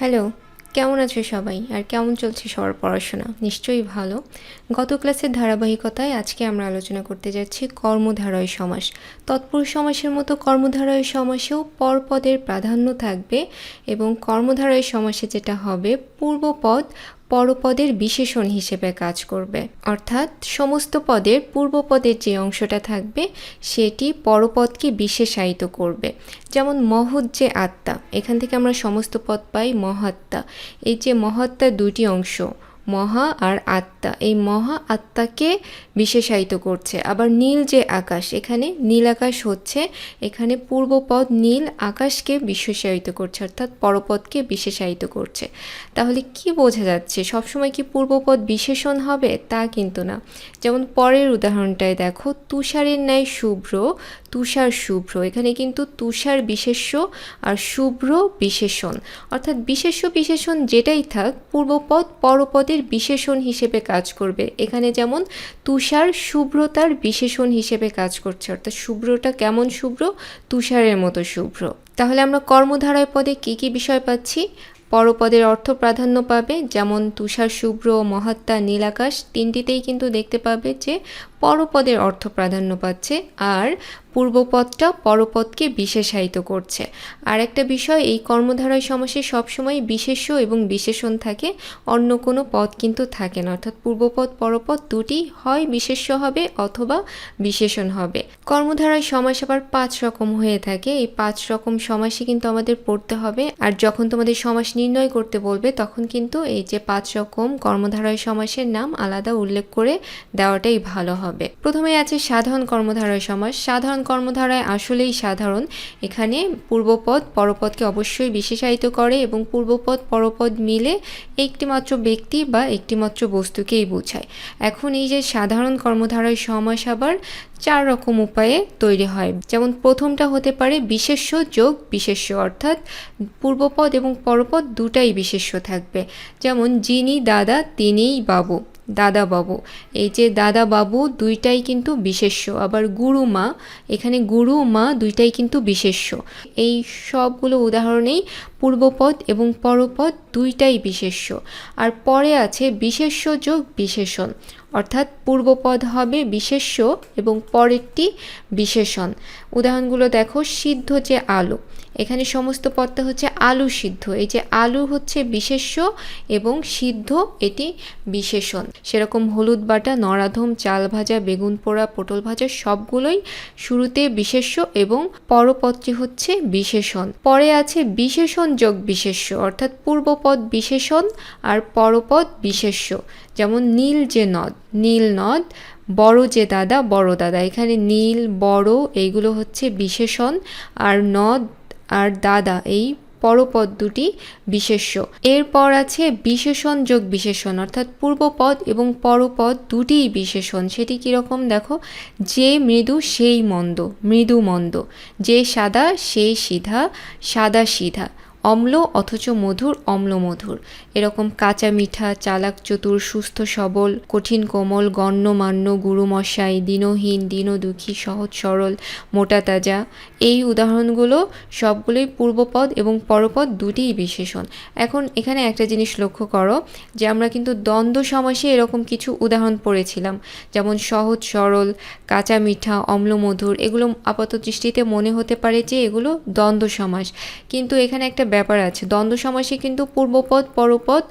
Hello, কেমন আছো সবাই? আর কেমন চলছে সবার পড়াশোনা? নিশ্চয়ই ভালো। গত ক্লাসের ধারাবাহিকতায় আজকে আমরা আলোচনা করতে যাচ্ছি কর্মধারয় সমাস। তৎপুরুষ সমাসের মতো কর্মধারয় সমাসেও পরপদের প্রাধান্য থাকবে এবং কর্মধারয় সমাসে যেটা হবে পূর্বপদ পরপদের বিশেষণ হিসেবে কাজ করবে। অর্থাৎ সমস্ত পদের পূর্বপদের যে অংশটা থাকবে, সেটি পরপদকে বিশেষায়িত করবে। যেমন মহৎ যে আত্মা, এখান থেকে আমরা সমস্ত পদ পাই মহাত্মা। এই যে মহাত্মার দুটি অংশ মহা আর আত্মা। এই মহা আত্মাকে বিশেষায়িত করছে। আবার নীল যে আকাশ, এখানে নীল আকাশ হচ্ছে, এখানে পূর্বপদ নীল আকাশকে বিশেষায়িত করছে, অর্থাৎ পরপদকে বিশেষায়িত করছে। তাহলে কি বোঝা যাচ্ছে, সবসময় কি পূর্বপদ বিশেষণ হবে? তা কিন্তু না। যেমন পরের উদাহরণটায় দেখো, তুষারের ন্যায় শুভ্র, তুষার শুভ্র। এখানে কিন্তু তুষার বিশেষ্য আর শুভ্র বিশেষণ। অর্থাৎ বিশেষ্য বিশেষণ যেটাই থাক, পূর্বপদ পরপদের বিশেষণ হিসেবে কাজ করবে। এখানে যেমন তুষার শুভ্রতার বিশেষণ হিসেবে কাজ করছে, অর্থাৎ শুভ্রটা কেমন শুভ্র? তুষারের মতো শুভ্র। তাহলে আমরা কর্মধারায় পদে কি কি বিষয় পাচ্ছি? পরপদের অর্থ প্রাধান্য পাবে, যেমন তুষার শুভ্র, মহাত্মা, নীলাকাশ, তিনটিতেই কিন্তু দেখতে পাবে যে পরপদের অর্থ প্রাধান্য পাচ্ছে। আর পূর্বপদটা পরপদকে বিশেষায়িত করছে। আর একটা বিষয়, এই কর্মধারয় সমাসে সবসময় বিশেষ্য এবং বিশেষণ থাকে, অন্য কোনো পদ কিন্তু থাকে না। অর্থাৎ পূর্বপদ, পরপদ দুটি হয়, বিশেষ্য হবে অথবা বিশেষণ হবে। কর্মধারয় সমাস আবার পাঁচ রকম হয়ে থাকে। এই পাঁচ রকম সমাসই কিন্তু আমাদের পড়তে হবে। আর যখন তোমাদের সমাস নির্ণয় করতে বলবে, তখন কিন্তু এই যে পাঁচ রকম কর্মধারয় সমাসের নাম আলাদা উল্লেখ করে দেওয়াটাই ভালো হবে। প্রথমে আছে সাধারণ কর্মধারয় সমাস। সাধারণ কর্মধারায় আসলেই সাধারণ। এখানে পূর্বপদ, পরপদকে অবশ্যই বিশেষায়িত করে এবং পূর্বপদ, পরপদ মিলে একটিমাত্র ব্যক্তি বা একটিমাত্র বস্তুকেই বোঝায়। এখন এই যে সাধারণ কর্মধারায় সমাস আবার চার রকম উপায়ে তৈরি হয়। যেমন প্রথমটা হতে পারে বিশেষ্য, যোগ, বিশেষ্য অর্থাৎ পূর্বপদ এবং পরপদ দুটাই বিশেষ্য থাকবে। যেমন যিনি, দাদা, তিনিই বাবু। দাদা বাবু এই যে দাদা বাবু দুইটাই কিন্তু বিশেষ্য। আবার গুরু মা এখানে গুরু মা দুইটাই কিন্তু বিশেষ্য। এই সবগুলো উদাহরণেই পূর্বপদ এবং পরপদ দুইটাই বিশেষ্য। আর পরে আছে বিশেষ্য যোগ বিশেষণ। অর্থাৎ পূর্বপদ হবে বিশেষ্য এবং পরেরটি বিশেষণ। উদাহরণগুলো দেখো, সিদ্ধ যে আলু। এখানে সমস্ত পদটা হচ্ছে আলু সিদ্ধ। এই যে আলু হচ্ছে বিশেষ্য এবং সিদ্ধ এটি বিশেষণ। সেরকম হলুদ বাটা, নরাধম, চাল ভাজা, বেগুন পোড়া, পটল ভাজা সবগুলোই শুরুতে বিশেষ্য এবং পরপদটি হচ্ছে বিশেষণ। পরে আছে বিশেষণ যোগ বিশেষ্য, অর্থাৎ পূর্বপদ বিশেষণ আর পরপদ বিশেষ্য। যেমন নীল যে নদ, নীল নদ, বড় যে দাদা, বড় দাদা। এখানে নীল, বড়, এইগুলো হচ্ছে বিশেষণ আর নদ আর দাদা, এই পরপদ দুটি বিশেষ্য। এরপর আছে বিশেষণ যোগ বিশেষণ, অর্থাৎ পূর্বপদ এবং পরপদ দুটিই বিশেষণ। সেটি কীরকম দেখো? যে মৃদু, সেই মন্দ, মৃদু মন্দ। যে সাদা, সেই সিধা, সাদা সিধা। অম্ল অথচ মধুর অম্ল মধুর এরকম কাঁচা মিঠা, চালাক, চতুর, সুস্থ, সবল, কঠিন, কোমল, গণ্যমান্য, গুরুমশাই, দিনহীন, দিনদুঃখী, সহজ, সরল, মোটা, তাজা। এই উদাহরণগুলো সবগুলোই পূর্বপদ এবং পরপদ দুটিই বিশেষণ। এখন এখানে একটা জিনিস লক্ষ্য করো, যে আমরা কিন্তু দ্বন্দ্ব সমাসে এরকম কিছু উদাহরণ পড়েছিলাম। যেমন সহজ, সরল, কাঁচা মিঠা অম্ল মধুর এগুলো আপাত দৃষ্টিতে মনে হতে পারে যে এগুলো দ্বন্দ্ব সমাস। কিন্তু এখানে একটা ব্যাপার আছে। দ্বন্দ্ব সমাসে কিন্তু পূর্বপদ, পরপদ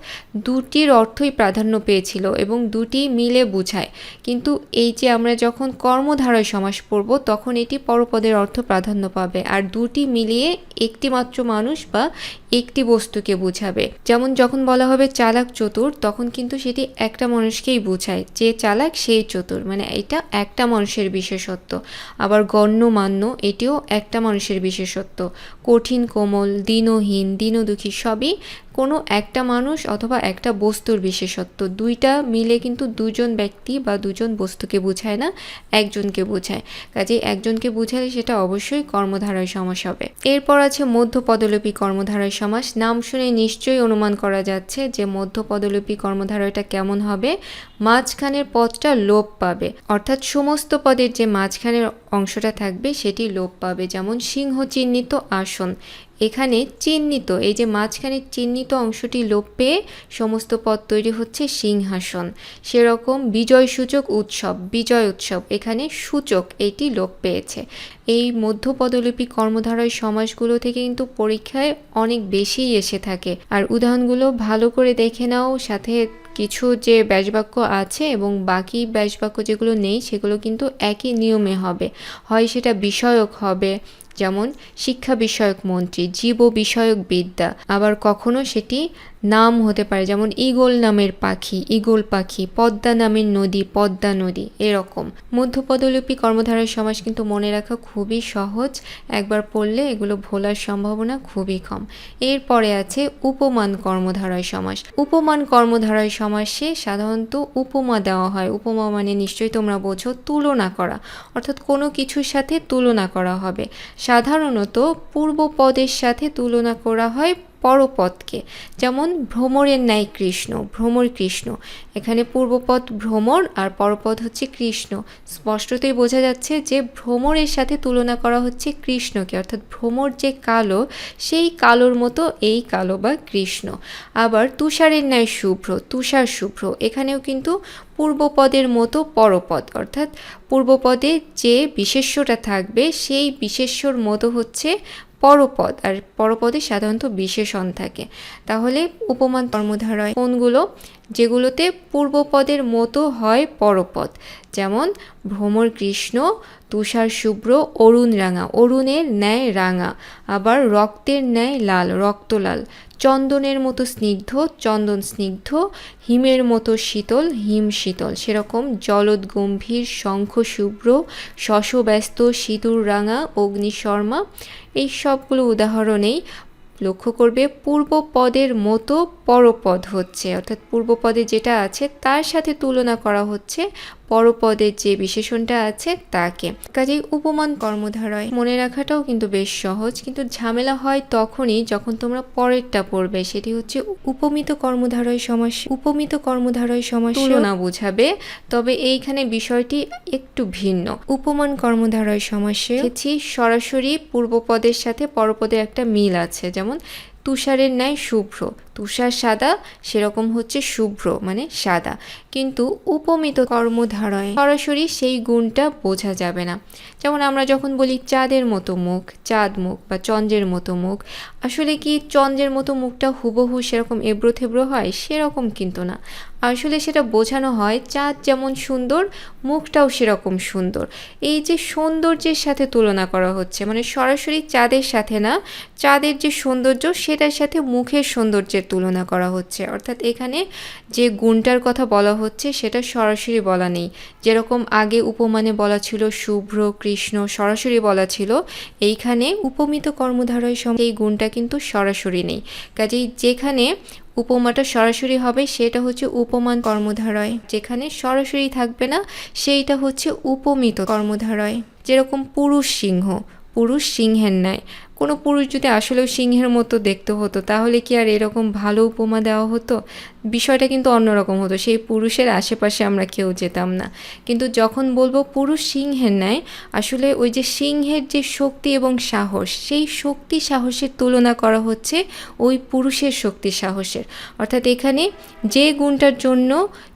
দুটির অর্থই প্রাধান্য পেয়েছিল এবং দুটি মিলে বুঝায়। কিন্তু এই যে আমরা যখন কর্মধারায় সমাস পড়ব, তখন এটি পরপদের অর্থ প্রাধান্য পাবে। আর দুটি মিলিয়ে একটিমাত্র মানুষ বা একটি বস্তুকে বুঝাবে। যেমন যখন বলা হবে চালাক চতুর, তখন কিন্তু সেটি একটা মানুষকেই বোঝায়। যে চালাক, সেই চতুর। মানে এটা একটা মানুষের বিশেষত্ব। আবার গণ্যমান্য এটিও একটা মানুষের বিশেষত্ব। কঠিন, কোমল, দিনহীন, দিনদুঃখী সবই কোনো একটা মানুষ অথবা একটা বস্তুর বিশেষত্ব। দুইটা মিলে কিন্তু দুজন ব্যক্তি বা দুজন বস্তুকে বোঝায় না, একজনকে বোঝায়। কাজে একজনকে বোঝালে সেটা অবশ্যই কর্মধারায় সমাস হবে। এরপর আছে মধ্য পদলোপী কর্মধারয় সমাস, নাম শুনে নিশ্চয়ই অনুমান করা যাচ্ছে যে মধ্য পদলিপি কর্মধারয়টা কেমন হবে। মাঝখানের পদটা লোপ পাবে। অর্থাৎ সমস্ত পদের যে মাঝখানের অংশটা থাকবে সেটি লোপ পাবে। যেমন সিংহ চিহ্নিত আসন। এখানে চিহ্নিত, এই যে মাঝখানে চিহ্নিত অংশটি লোপ পেয়ে সমস্ত পদ তৈরি হচ্ছে সিংহাসন। সেরকম বিজয় সূচক উৎসব, বিজয় উৎসব, এখানে সূচক এইটি লোপ পেয়েছে। এই মধ্য পদলিপি কর্মধারয় সমাসগুলো থেকে কিন্তু পরীক্ষায় অনেক বেশি এসে থাকে। আর উদাহরণগুলো ভালো করে দেখে নাও, সাথে কিছু যে ব্যাসবাক্য আছে এবং বাকি ব্যাসবাক্য যেগুলো নেই, সেগুলো কিন্তু একই নিয়মে হবে। হয় সেটা বিষয়ক হবে যেমন শিক্ষা বিষয়ক মন্ত্রী জীব বিষয়ক বিদ্যা আবার কখনো সেটি নাম হতে পারে, যেমন ইগল নামের পাখি, ইগল পাখি, পদ্মা নামের নদী, পদ্মা নদী, এরকম। মধ্যপদলিপি কর্মধারয় সমাস কিন্তু মনে রাখা খুবই সহজ। একবার পড়লে এগুলো ভোলার সম্ভাবনা খুবই কম। এরপরে আছে উপমান কর্মধারয় সমাস উপমান কর্মধারয় সমাসে সাধারণত উপমা দেওয়া হয়। উপমা মানে নিশ্চয়ই তোমরা বোঝো, তুলনা করা। অর্থাৎ কোনো কিছুর সাথে তুলনা করা হবে। সাধারণত পূর্ব পদের সাথে তুলনা করা হয় পরপদকে, যেমন ভ্রমরের ন্যায় কৃষ্ণ, ভ্রমর কৃষ্ণ। এখানে পূর্বপদ ভ্রমর আর পরপদ হচ্ছে কৃষ্ণ। স্পষ্টতই বোঝা যাচ্ছে যে ভ্রমরের সাথে তুলনা করা হচ্ছে কৃষ্ণকে, অর্থাৎ ভ্রমর যে কালো, সেই কালোর মতো এই কালো বা কৃষ্ণ। আবার তুষারের ন্যায় শুভ্র, তুষার শুভ্র। এখানেও কিন্তু পূর্বপদের মতো পরপদ, অর্থাৎ পূর্বপদে যে বিশেষ্যটা থাকবে, সেই বিশেষ্যর মতো হচ্ছে পরপদ আর পরপদে সাধারণত বিশেষণ থাকে। তাহলে উপমান কর্মধারয় কোনগুলো যেগুলোতে পূর্বপদের মতো হয় পরপদ। যেমন ভ্রমর কৃষ্ণ, তুষার শুভ্র, অরুণ রাঙা। অরুণের ন্যায় রাঙা, আবার রক্তের ন্যায় লাল, রক্তলাল। চন্দনের মতো স্নিগ্ধ, চন্দন স্নিগ্ধ, হিমের মতো শীতল, হিম শীতল। সেরকম জলদ গম্ভীর, শঙ্খ শুভ্র, শশব্যস্ত, সিঁদুর রাঙা, অগ্নিশর্মা। এই সবগুলো উদাহরণেই লক্ষ্য করবে পূর্ব পদের মতো পরপদ হচ্ছে। অর্থাৎ পূর্বপদে যেটা আছে, তার সাথে তুলনা করা হচ্ছে পরপদের যে বিশেষণটা আছে তাকে। কাজেই উপমান কর্মধারয়। মনে রাখাটাও কিন্তু বেশ সহজ কিন্তু ঝামেলা হয় তখনই যখন তোমরা পরেরটা পড়বে। সেটি হচ্ছে উপমিত কর্মধারয় সমাস উপমিত কর্মধারয় সমাস তুলনা বোঝাবে তবে এইখানে বিষয়টি একটু ভিন্ন। উপমান কর্মধারয় সমাসে সরাসরি পূর্বপদের সাথে পরপদের একটা মিল আছে যেমন তুষারের ন্যায় শুভ্র। তুষার সাদা, সেরকম হচ্ছে শুভ্র মানে সাদা। কিন্তু উপমিত কর্মধারয়, সরাসরি সেই গুণটা বোঝা যাবে না। যেমন আমরা যখন বলি চাঁদের মতো মুখ, চাঁদ মুখ বা চন্দ্রের মতো মুখ, আসলে কি চন্দ্রের মতো মুখটা হুবহু সেরকম এবড়ো থেবড়ো হয়? সেরকম কিন্তু না। আসলে সেটা বোঝানো হয় চাঁদ যেমন সুন্দর, মুখটাও সেরকম সুন্দর। এই যে সৌন্দর্যের সাথে তুলনা করা হচ্ছে মানে সরাসরি চাঁদের সাথে না, চাঁদের যে সৌন্দর্য সেটার সাথে মুখের সৌন্দর্যের তুলনা করা হচ্ছে। অর্থাৎ এখানে যে গুণটার কথা বলা হচ্ছে, সেটা সরাসরি বলা নেই। যেরকম আগে উপমানে বলা ছিল, শুভ্র কৃষ্ণ সরাসরি বলা ছিল, এইখানে উপমিত কর্মধারয় সঙ্গে এই গুণটা কিন্তু সরাসরি নেই। কাজেই যেখানে উপমাটা সরাসরি হবে, সেটা হচ্ছে উপমান কর্মধারয়। যেখানে সরাসরি থাকবে না, সেইটা হচ্ছে উপমিত কর্মধারয়। যেরকম পুরুষ সিংহ, পুরুষ সিংহের ন্যায়। কোনো পুরুষ যদি আসলেও সিংহের মতো দেখতে হতো, তাহলে কি আর এরকম ভালো উপমা দেওয়া হতো? বিষয়টা কিন্তু অন্যরকম হতো। সেই পুরুষের আশেপাশে আমরা কেউ যেতাম না। কিন্তু যখন বলব পুরুষ সিংহের ন্যায়, আসলে ওই যে সিংহের যে শক্তি এবং সাহস, সেই শক্তি সাহসের তুলনা করা হচ্ছে ওই পুরুষের শক্তি সাহসের। অর্থাৎ এখানে যে গুণটার জন্য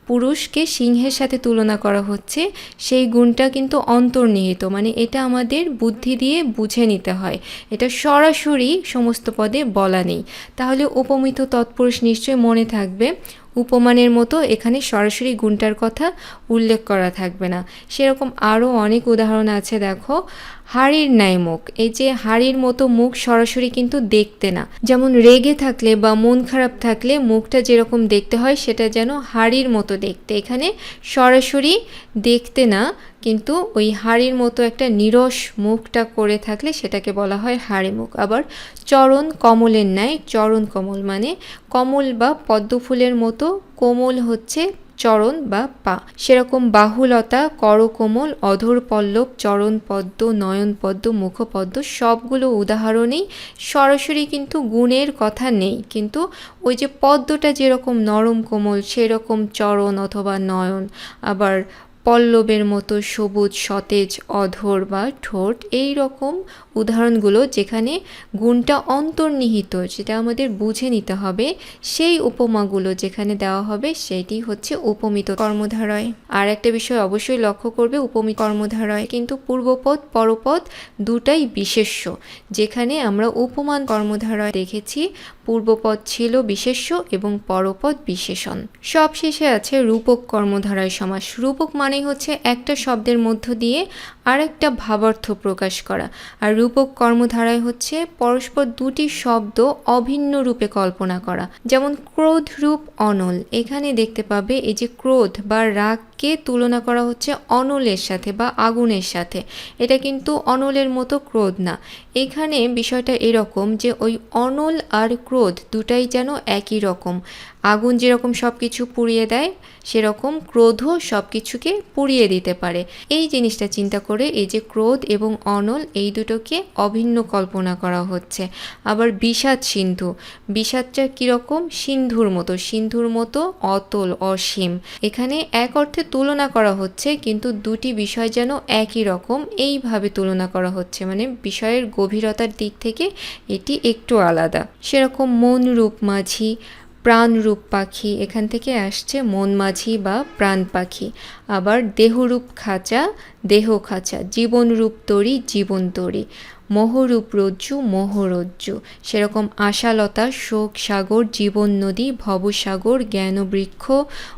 পুরুষকে সিংহের সাথে তুলনা করা হচ্ছে, সেই গুণটা কিন্তু অন্তর্নিহিত মানে এটা আমাদের বুদ্ধি দিয়ে বুঝে নিতে হয়। এটা সরাসরি সমস্ত পদে বলা নেই। তাহলে উপমিত তৎপুরুষ নিশ্চয়ই মনে থাকবে উপমানের মতো এখানে সরাসরি গুণটার কথা উল্লেখ করা থাকবে না। সেরকম আরও অনেক উদাহরণ আছে, দেখো। হাড়ির ন্যায় মুখ। এই যে হাড়ির মতো মুখ সরাসরি কিন্তু দেখতে না। যেমন রেগে থাকলে বা মন খারাপ থাকলে মুখটা যেরকম দেখতে হয়, সেটা যেন হাড়ির মতো দেখতে। এখানে সরাসরি দেখতে না কিন্তু ওই হাড়ির মতো একটা নিরস মুখটা করে থাকলে সেটাকে বলা হয় হাড়ি মুখ। আবার চরণ কমলের ন্যায়, চরণ কমল মানে কমল বা পদ্মফুলের মতো কোমল হচ্ছে চরণ বা পা। সেরকম বাহুলতা, করকোমল, অধর পল্লব, চরণ পদ্ম, নয়ন পদ্ম মুখপদ্ম সবগুলো উদাহরণেই সরাসরি কিন্তু গুণের কথা নেই। কিন্তু ওই যে পদ্মটা যেরকম নরম কোমল, সেরকম চরণ অথবা নয়ন। আবার পল্লবের মতো সবুজ, সতেজ, অধর বা ঠোঁট, এই রকম উদাহরণগুলো যেখানে গুণটা অন্তর্নিহিত, যেটা আমাদের বুঝে নিতে হবে, সেই উপমাগুলো যেখানে দেওয়া হবে, সেটি হচ্ছে উপমিত কর্মধারয়। আর একটা বিষয় অবশ্যই লক্ষ্য করবে, উপমিত কর্মধারয়। কিন্তু পূর্বপদ, পরপদ দুটাই বিশেষ্য। যেখানে আমরা উপমান কর্মধারয় দেখেছি, পূর্বপদ ছিল বিশেষ্য এবং পরপদ বিশেষণ। সব শেষে আছে রূপক কর্মধারয় সমাস। রূপক মানেই হচ্ছে একটা শব্দের মধ্য দিয়ে আরেকটা ভাবার্থ প্রকাশ করা। আর রূপক কর্মধারায় হচ্ছে পরস্পর দুটি শব্দ অভিন্ন রূপে কল্পনা করা। যেমন ক্রোধ রূপ অনল। এখানে দেখতে পাবে এই যে ক্রোধ বা রাগকে তুলনা করা হচ্ছে অনলের সাথে বা আগুনের সাথে। এটা কিন্তু অনলের মতো ক্রোধ না। এখানে বিষয়টা এরকম যে ওই অনল আর ক্রোধ দুটাই যেন একই রকম। আগুন যেরকম সব কিছু পুড়িয়ে দেয়, সেরকম ক্রোধও সব কিছুকে পুড়িয়ে দিতে পারে। এই জিনিসটা চিন্তা এই যে ক্রোধ এবং অনল এই দুটোকে অভিন্ন কল্পনা করা হচ্ছে। আবার বিষাদ সিন্ধু। বিষাদটা কীরকম? সিন্ধুর মতো। সিন্ধুর মতো অতল, অসীম। এখানে এক অর্থে তুলনা করা হচ্ছে, কিন্তু দুটি বিষয় যেন একই রকম, এইভাবে তুলনা করা হচ্ছে। মানে বিষয়ের গভীরতার দিক থেকে এটি একটু আলাদা। সেরকম মন রূপ মাঝি প্রাণরূপ পাখি এখান থেকে আসছে মন মাঝি বা প্রাণ পাখি। আবার দেহরূপ খাঁচা, দেহ খাঁচা, জীবনরূপ তরি, জীবন তরি। মোহরূপ রজ্জু, মোহরজ্জু। সেরকম আশালতা, শোক সাগর, জীবন নদী, ভবসাগর, জ্ঞানবৃক্ষ,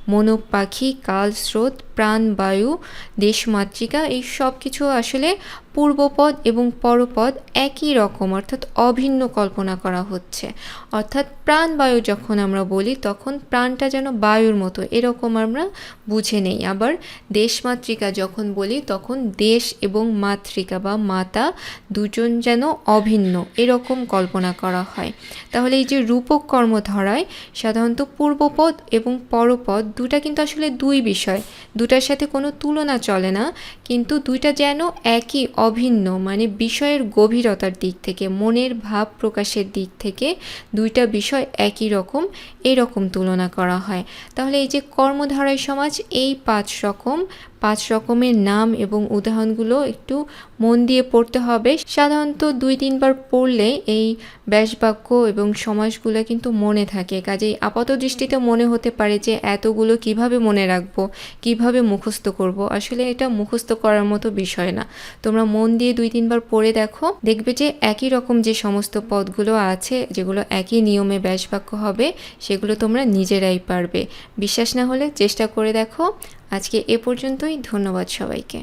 মনক পাখি কাল স্রোত প্রাণবায়ু দেশমাতৃকা এই সব কিছু আসলে পূর্বপদ এবং পরপদ একই রকম, অর্থাৎ অভিন্ন কল্পনা করা হচ্ছে। অর্থাৎ প্রাণবায়ু যখন আমরা বলি, তখন প্রাণটা যেন বায়ুর মতো, এরকম আমরা বুঝে নেই। আবার দেশমাতৃকা যখন বলি, তখন দেশ এবং মাতৃকা বা মাতা দুজন যেন অভিন্ন, এরকম কল্পনা করা হয়। তাহলে এই যে রূপক কর্মধারায় সাধারণত পূর্বপদ এবং পরপদ দুটা কিন্তু আসলে দুই বিষয় দুটার সাথে কোনো তুলনা চলে না, কিন্তু দুইটা যেন একই অভিন্ন মানে বিষয়ের গভীরতার দিক থেকে, মনের ভাব প্রকাশের দিক থেকে দুইটা বিষয় একই রকম, এরকম তুলনা করা হয়। তাহলে এই যে কর্মধারয় সমাজ, এই পাঁচ রকম পাঁচ রকমের নাম এবং উদাহরণগুলো একটু মন দিয়ে পড়তে হবে। সাধারণত দুই, তিনবার পড়লে এই ব্যাসবাক্য এবং সমাসগুলো কিন্তু মনে থাকে। কাজেই আপাত দৃষ্টিতে মনে হতে পারে যে এতগুলো কীভাবে মনে রাখব, কীভাবে মুখস্থ করব? আসলে এটা মুখস্থ করার মতো বিষয় না। তোমরা মন দিয়ে দুই, তিনবার পড়ে দেখো, দেখবে যে একই রকম যে সমস্ত পদগুলো আছে, যেগুলো একই নিয়মে ব্যাসবাক্য হবে, সেগুলো তোমরা নিজেরাই পারবে। বিশ্বাস না হলে চেষ্টা করে দেখো। আজকে এ পর্যন্তই ধন্যবাদ সবাইকে।